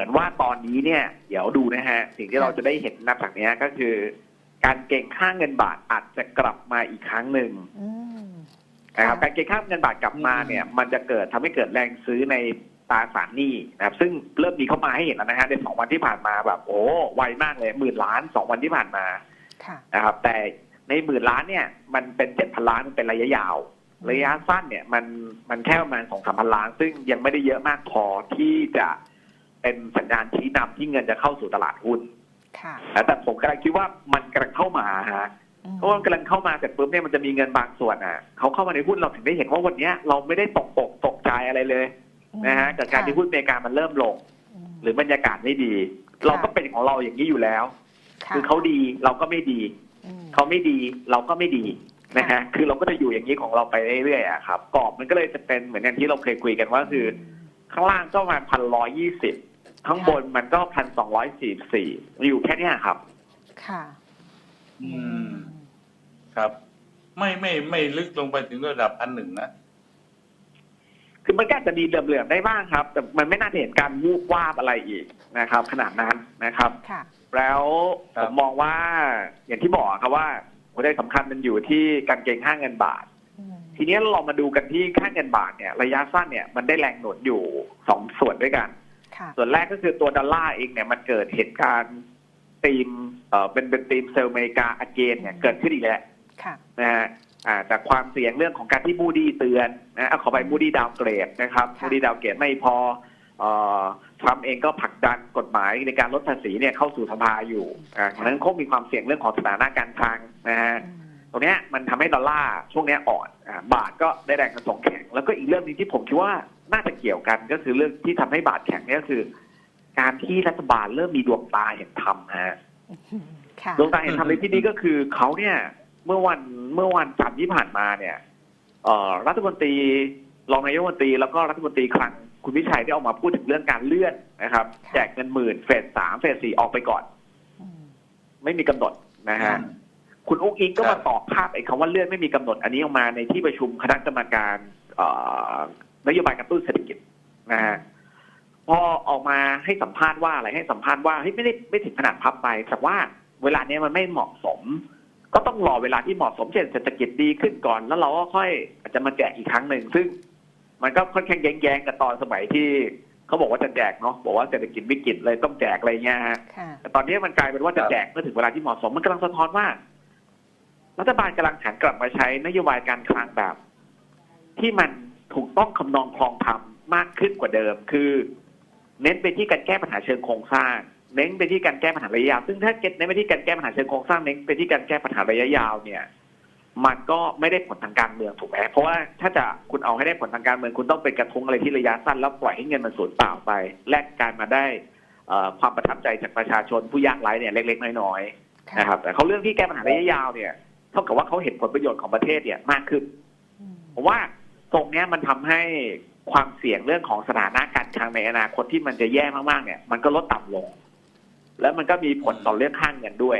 อนว่าตอนนี้เนี่ย เดี๋ยวดูนะฮะ สิ่งที่เราจะได้เห็นนับจากเนี้ยก็คือ การเก่งค่าเงินบาทอาจจะกลับมาอีกครั้งหนึ่งอืมนะครับการเก็งค่าเงินบาทกลับมาเนี่ย มันจะเกิดทำให้เกิดแรงซื้อในตราสารหนี้นะครับ ซึ่งเริ่มมีเข้ามาให้เห็นแล้วนะฮะในสองวันที่ผ่านมาแบบ โอ้ไวมากเลยหมื่นล้านสองวันที่ผ่านมาค่ะนะครับ แต่ในหมื่นล้านเนี่ย มันเป็นเจ็ดพันล้านมันเป็นระยะยาว ระยะสั้นเนี่ย มันมันแค่ประมาณสองสามพันล้าน ซึ่งยังไม่ได้เยอะมากพอที่จะ เป็นสัญญาณชี้นำที่เงินจะเข้าสู่ตลาดหุ้นค่ะแต่ผมกำลังคิดว่ามันกำลังเข้ามาฮะอืมเพราะว่ามันกำลังเข้ามาเสร็จปุ๊บเนี่ยมันจะมีเงินบางส่วนอะเขาเข้ามาในหุ้นเราถึงได้เห็นว่าวันเนี้ยเราไม่ได้ตกอกตกใจอะไรเลยนะฮะกับการที่หุ้นอเมริกามันเริ่มลงมหรือบรรยากาศไม่ดี เราก็เป็นของเราอย่างนี้อยู่แล้วะคือเขาดีเราก็ไม่ดีอืมเขาไม่ดีเราก็ไม่ดีนะฮะค่ะคือเราก็จะอยู่อย่างนี้ของเราไปเรื่อยๆอะครับกรอบมันก็เลยจะเป็นเหมือนอย่างที่เราเคยคุยกันว่าคือ ข้างล่างก็ประมาณพันร้อยยี่สิบ ข้างบนมันก็พันสองร้อยสี่สี่อยู่แค่เนี้ยครับ ค่ะ อืม ครับ ไม่ไม่ไม่ลึกลงไปถึงระดับพันหนึ่งนะ คือมันก็อาจจะมีเหลื่อมๆได้บ้างครับ แต่มันไม่น่าจะเห็นการวูบวาบอะไรอีกนะครับ ขนาดนั้นนะครับ ค่ะ แล้วครัผบ มมองว่าอย่างที่บอกครับว่าหัวใจสำคัญมันอยู่ที่การเก็งค่าเงินบาท อืมทีนี้เรามาดูกันที่ค่าเงินบาทเนี่ย ระยะสั้นเนี่ยมันได้แรงหนุนอยู่สองส่วนด้วยกันค่ะ ส่วนแรกก็คือตัวดอลลาร์เองเนี่ยมันเกิดเหตุการณ์ตีมเอ่อเป็นเป็นตีมเซลล์อเมริกาอเกนเนี่ยเกิดขึ้นอีกแล้วค่ะนะฮะอ่าจากความเสี่ยงเรื่องของการที่มูดี้เตือนนะเอาขอไปมูดี้ดาวเกรดนะครับค่ะมูดี้ดาวเกรดไม่พอเอ่อทรัมป์เองก็ผลักดันกฎหมายในการลดภาษีเนี่ยเข้าสู่สภาอยู่อ่าฉะนั้นคงมีความเสี่ยงเรื่องของสถานะการคลังนะฮะอืมตรงเนี้ยมันทำให้ดอลลาร์ช่วงเนี้ยอ่อนอาบาทก็ได้แรงกระสงแข็ง แล้วก็อีกเรื่องหนึงที่ผมคิดว่า น่าจะเกี่ยวกันก็คือเรื่องที่ทำให้บาทแข็งเนี่ยก็คือ การที่รัฐบาลเริ่มมีดวงตาเห็นธรรมฮะค่ะดวงตาเห็นธรรมในที่นี้ก็คือเขาเนี่ย เมื่อวันเมื่อวันจันทร์ที่ผ่านมาเนี่ยเอ่อรัฐมนตรีรองนายกรัฐมนตรีแล้วก็รัฐมนตรีคลังคุณวิชัยได้ออกมาพูดถึงเรื่องการเลื่อนนะครับค่ะแจกเงินหมื่นเฟสสามเฟสสี่ออกไปก่อนอืมไม่มีกำหนดนะฮะคุณอุ๊กอิงก็ครัมาบตอบภาพไอ้คำว่าเลื่อนไม่มีกำหนด อันนี้ออกมาในที่ประชุมคณะกรรมการเอ่อ นโยบายกระตุ้นเศรษฐกิจนะฮะพอออกมาให้สัมภาษณ์ว่าอะไรให้สัมภาษณ์ว่าเฮ้ยไม่ได้ไม่ถึงขนาดพับไป แต่ว่าเวลาเนี้ยมันไม่เหมาะสม ก็ต้องรอเวลาที่เหมาะสมเช่นเศรษฐกิจดีขึ้นก่อน แล้วเราก็ค่อยอาจจะมาแจกอีกครั้งหนึ่งซึ่ง มันก็ค่อนข้างแย้งๆกับตอนสมัยที่เขาบอกว่าจะแจกเนาะบอกว่าเศรษฐกิจวิกฤตเลยต้องแจกอะไรเงี้ยฮะค่ะแต่ตอนนี้มันกลายเป็นว่าจะครับแจกเมื่อถึงเวลาที่เหมาะสมมันกำลังสะท้อนว่า รัฐบาลกำลังหันกลับมาใช้นโยบายการคลังแบบ ที่มัน ถูกต้องคำนองคลองธรรมมากขึ้นกว่าเดิม คือ เน้นไปที่การแก้ปัญหาเชิงโครงสร้าง เน้นไปที่การแก้ปัญหาระยะยาว ซึ่งถ้าเก็ตเน้นไปที่การแก้ปัญหาเชิงโครงสร้างเน้นไปที่การแก้ปัญหาระยะยาวเนี่ย มันก็ไม่ได้ผลทางการเมืองถูกไหมเพราะว่าถ้าจะคุณเอาให้ได้ผลทางการเมืองคุณต้องเป็นกระทุ้งอะไรที่ระยะสั้นแล้วปล่อยให้เงินมันสูญเปล่าไป แลกการมาได้เอ่อความประทับใจจากประชาชนผู้ยากไร้เนี่ยเล็ก ๆ น้อยๆค่ะนะครับ แต่เขาเรื่องที่แก้ปัญหาระยะยาวเนี่ยเท่ากับว่าเขาเห็นผลประโยชน์ของประเทศเนี่ยมากขึ้นอืมผมว่า ตรงเนี้ยมันทำให้ความเสี่ยงเรื่องของสถานะการคลังในอนาคตที่มันจะแย่มากๆเนี่ย มันก็ลดต่ำลง แล้วมันก็มีผลต่อเรื่องค่างเงินด้วย